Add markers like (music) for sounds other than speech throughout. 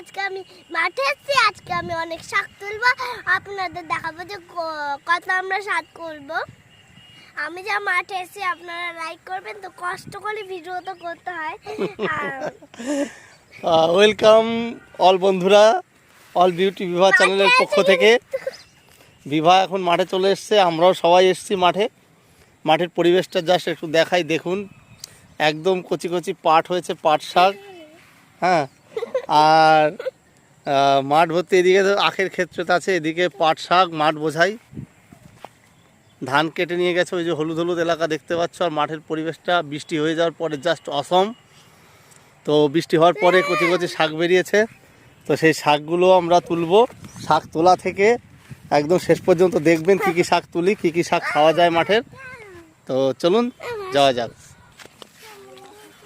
আজকে আমি মাঠে এসেছি আজকে আমি অনেক শাক তুলবো। আপনাদের দেখাবো যে কত আমরা শাক করব আমি যা মাঠে এসেছি আপনারা লাইক করবেন তো কষ্ট করে ভিডিও তো করতে হয়। ওয়েলকাম অল বন্ধুরা অল বিউটি বিবাহ চ্যানেলের পক্ষ থেকে। বিবাহ এখন মাঠে চলে এসছে আমরাও সবাই এসছি মাঠে। মাঠের পরিবেশটা জাস্ট একটু দেখাই দেখুন। একদম কচি কচি পাট হয়েছে পাট শাক। হ্যাঁ আর মাঠ ভর্তি এদিকে তো আখের ক্ষেত্রতে আছে, এদিকে পাট শাক, মাঠ বোঝাই। ধান কেটে নিয়ে গেছে, ওই যে হলুদ হলুদ এলাকা দেখতে পাচ্ছ, আর মাঠের পরিবেশটা বৃষ্টি হয়ে যাওয়ার পরে জাস্ট অসম। তো বৃষ্টি হওয়ার পরে কচি কচি শাক বেরিয়েছে, তো সেই শাকগুলো আমরা তুলব। শাক তোলা থেকে একদম শেষ পর্যন্ত দেখবেন কী কী শাক তুলি, কী কী শাক খাওয়া যায় মাঠের। তো চলুন, যাওয়া যাক।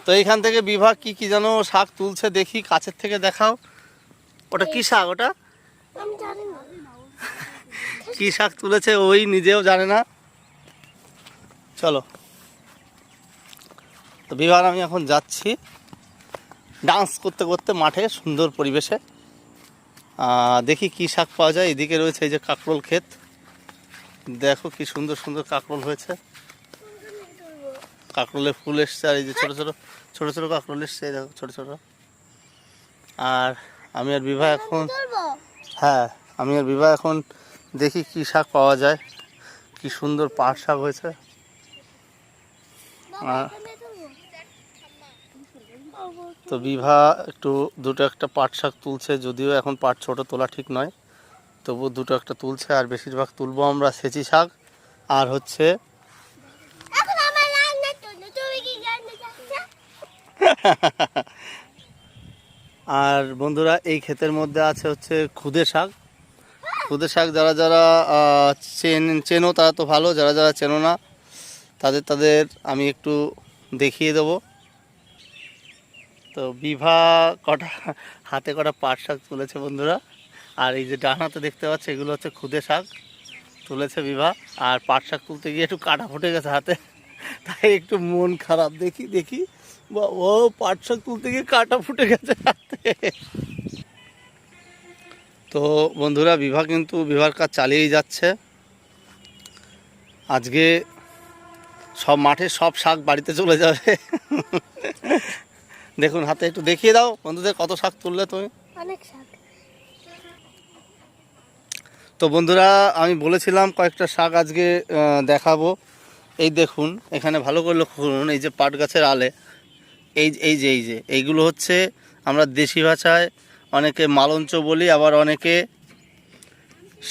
তো এইখান থেকে বিভাগ কি কি যেন শাক তুলছে দেখি কাছের থেকে দেখাও। ওটা কি শাক ওটা? কি শাক তুলেছে ওই নিজেও জানে না। চলো। তো বিভাগ আমি এখন যাচ্ছি। ডান্স করতে করতে মাঠে সুন্দর পরিবেশে। দেখি কি শাক পাওয়া যায়। এদিকে রয়েছে এই যে কাকরোল ক্ষেত। দেখো কি সুন্দর সুন্দর কাকরোল হয়েছে। কাকরোলের ফুল এসছে আর এই যে ছোট ছোট ছোট ছোট কাকরোল এসছে দেখো ছোট ছোট। আর আমি আর বিবাহ এখন হ্যাঁ আমি আর বিবাহ এখন দেখি কি শাক পাওয়া যায় কি সুন্দর পাট শাক হয়েছে। তো বিভা একটু দুটো একটা পাট শাক তুলছে যদিও এখন পাট ছোট তোলা ঠিক নয়। তবু দুটো একটা তুলছে আর বেশিরভাগ তুলবো আমরা সেচি শাক। আর হচ্ছে এখন আমার রান্না চলছে তুমি কি রান্না চাচ্ছো আর বন্ধুরা, এই ক্ষেতের মধ্যে আছে হচ্ছে খুদে শাক। খুদে শাক যারা যারা চেন, চেনো তারা তো ভালো, যারা যারা চেনো না, তাদের তাদের আমি একটু দেখিয়ে দেবো। তো বিভা কটা, হাতে কটা পাট শাক তুলেছে বন্ধুরা। আর এই যে ডান হাতে দেখতে পাচ্ছে, এগুলো হচ্ছে খুদে শাক তুলেছে বিভা। আর পাট শাক তুলতে গিয়ে একটু কাটা ফুটে গেছে হাতে। তাই একটু মন খারাপ। দেখি দেখি। বা- ও পাট শাক তুলতে গিয়ে কাটা ফুটে গেছে হাতে তো বন্ধুরা বিভা কিন্তু বিভার কাজ চালিয়েই যাচ্ছে। আজকে সব মাঠে সব শাক বাড়িতে চলে যাবে। দেখুন হাতে একটু দেখিয়ে দাও। বন্ধুদের কত শাক তুললে তুমি? অনেক শাক। তো বন্ধুরা আমি বলেছিলাম কয়েকটা শাক আজকে দেখাবো। এই দেখুন, এখানে ভালো করে লক্ষ্য করুন, এই যে পাট গাছের আলে, এই এই যে এই যে, এইগুলো হচ্ছে আমরা দেশি ভাষায় অনেকে মালঞ্চ বলি, আবার অনেকে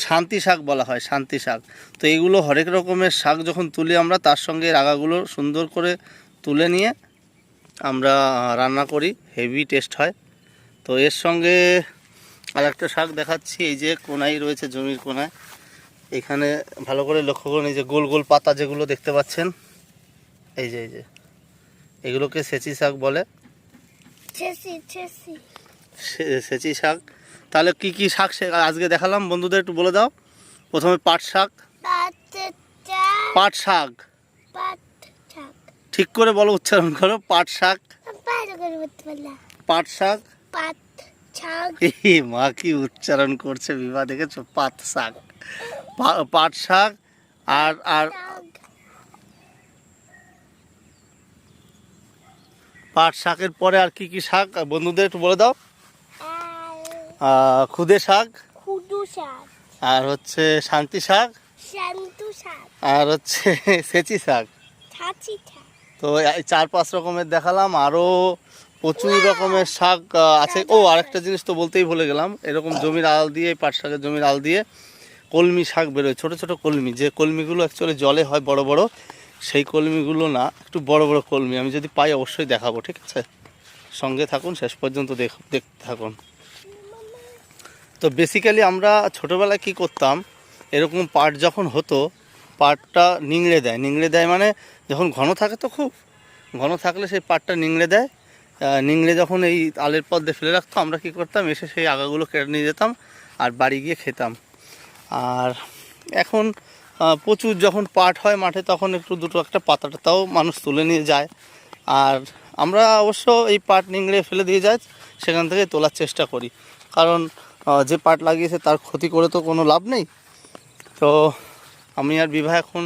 শান্তি শাক বলা হয়, শান্তি শাক। তো এইগুলো হরেক রকমের শাক যখন তুলি আমরা, তার সঙ্গে এর আগাগুলো সুন্দর করে তুলে নিয়ে আমরা রান্না করি, হেভি টেস্ট হয়। তো এর সঙ্গে আর একটা শাক দেখাচ্ছি, এই যে কোনায় রয়েছে জমির কোনায়। এখানে ভালো করে লক্ষ্য করুন এই যে গোল গোল পাতা যেগুলো দেখতে পাচ্ছেন এই যে এই যে এগুলোকে সেচি শাক বলে। সেচি শাক। তাহলে কি কি শাক আজকে দেখালাম বন্ধুদের একটু বলে দাও। প্রথমে পাট শাক। পাট শাক। ঠিক করে বলো উচ্চারণ করো পাট শাক। পাট শাক। মা কি উচ্চারণ করছে বিবাহ দেখেছ? পাত শাক। পাট শাক আর আর পাট শাকের পরে আর কি কি শাক? বন্ধুদের একটু বলে দাও। খুদে শাক। খুদু শাক। আর হচ্ছে শান্তি শাক। শান্তু শাক। আর হচ্ছে (laughs) সেচি শাক। ছাচি শাক। তো এই চার পাঁচ রকমের দেখালাম। আরও প্রচুর রকমের শাক আছে। ও আরেকটা জিনিস তো বলতেই ভুলে গেলাম। এরকম জমির আল দিয়ে পাট শাকের জমির আল দিয়ে কলমি শাক বেরোয়, ছোট ছোট কলমি। যে কলমিগুলো অ্যাকচুয়ালি জলে হয় বড় বড়, সেই কলমিগুলো না, একটু বড় বড় কলমি। আমি যদি পাই অবশ্যই দেখাবো, ঠিক আছে? সঙ্গে থাকুন, শেষ পর্যন্ত দেখ দেখতে থাকুন। তো বেসিক্যালি আমরা ছোটোবেলায় কি করতাম, এরকম পাট যখন হতো, পাটটা নিংড়ে দেয়। নিংড়ে দেয় মানে যখন ঘন থাকে তো খুব, ঘন থাকলে সেই পাটটা নিংড়ে দেয়। নিংড়ে যখন এই আলের পর দিয়ে ফেলে রাখতো, আমরা কি করতাম, এসে সেই আগাগুলো কেটে নিয়ে যেতাম আর বাড়ি গিয়ে খেতাম। আর এখন প্রচুর যখন পাট হয় মাঠে, তখন একটু দুটো একটা পাতা টাতাও মানুষ তুলে নিয়ে যায়। আর আমরা অবশ্য এই পাট নিংড়ে ফেলে দিয়ে যাই, সেখান থেকে তোলার চেষ্টা করি। কারণ যে পাট লাগিয়েছে তার ক্ষতি করে তো কোনো লাভ নেই। তো আমি আর বিবাহ এখন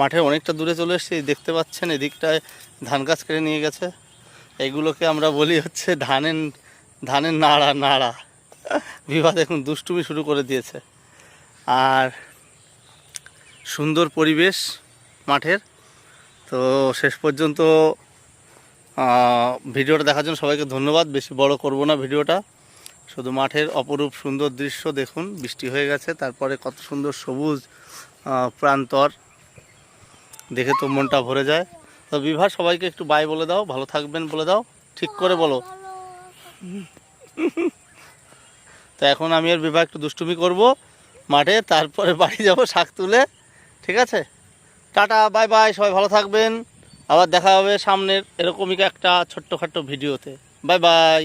মাঠের অনেকটা দূরে চলে এসেছি, দেখতে পাচ্ছেন এদিকটায় ধান গাছ কেটে নিয়ে গেছে। এইগুলোকে আমরা বলি হচ্ছে ধানের ধানের নাড়া নাড়া। বিবাহ এখন দুষ্টুমি শুরু করে দিয়েছে। আর সুন্দর পরিবেশ মাঠের। তো শেষ পর্যন্ত ভিডিওটা দেখার জন্য সবাইকে ধন্যবাদ। বেশি বড় করব না ভিডিওটা। শুধু মাঠের অপরূপ সুন্দর দৃশ্য দেখুন বৃষ্টি হয়ে গেছে তারপরে কত সুন্দর সবুজ প্রান্তর। দেখে তো মনটা ভরে যায়। তো বিভা সবাইকে একটু বাই বলে দাও ভালো থাকবেন বলে দাও ঠিক করে বলো। (laughs) তো এখন আমি আর বিভা একটু দুষ্টুমি করব। মাঠে, তারপরে বাড়ি যাব শাক তুলে, ঠিক আছে? টাটা, বাই বাই, সবাই ভালো থাকবেন। আবার দেখা হবে সামনের এরকমই একটা ছোট্টখাট্ট ভিডিওতে। Bye bye.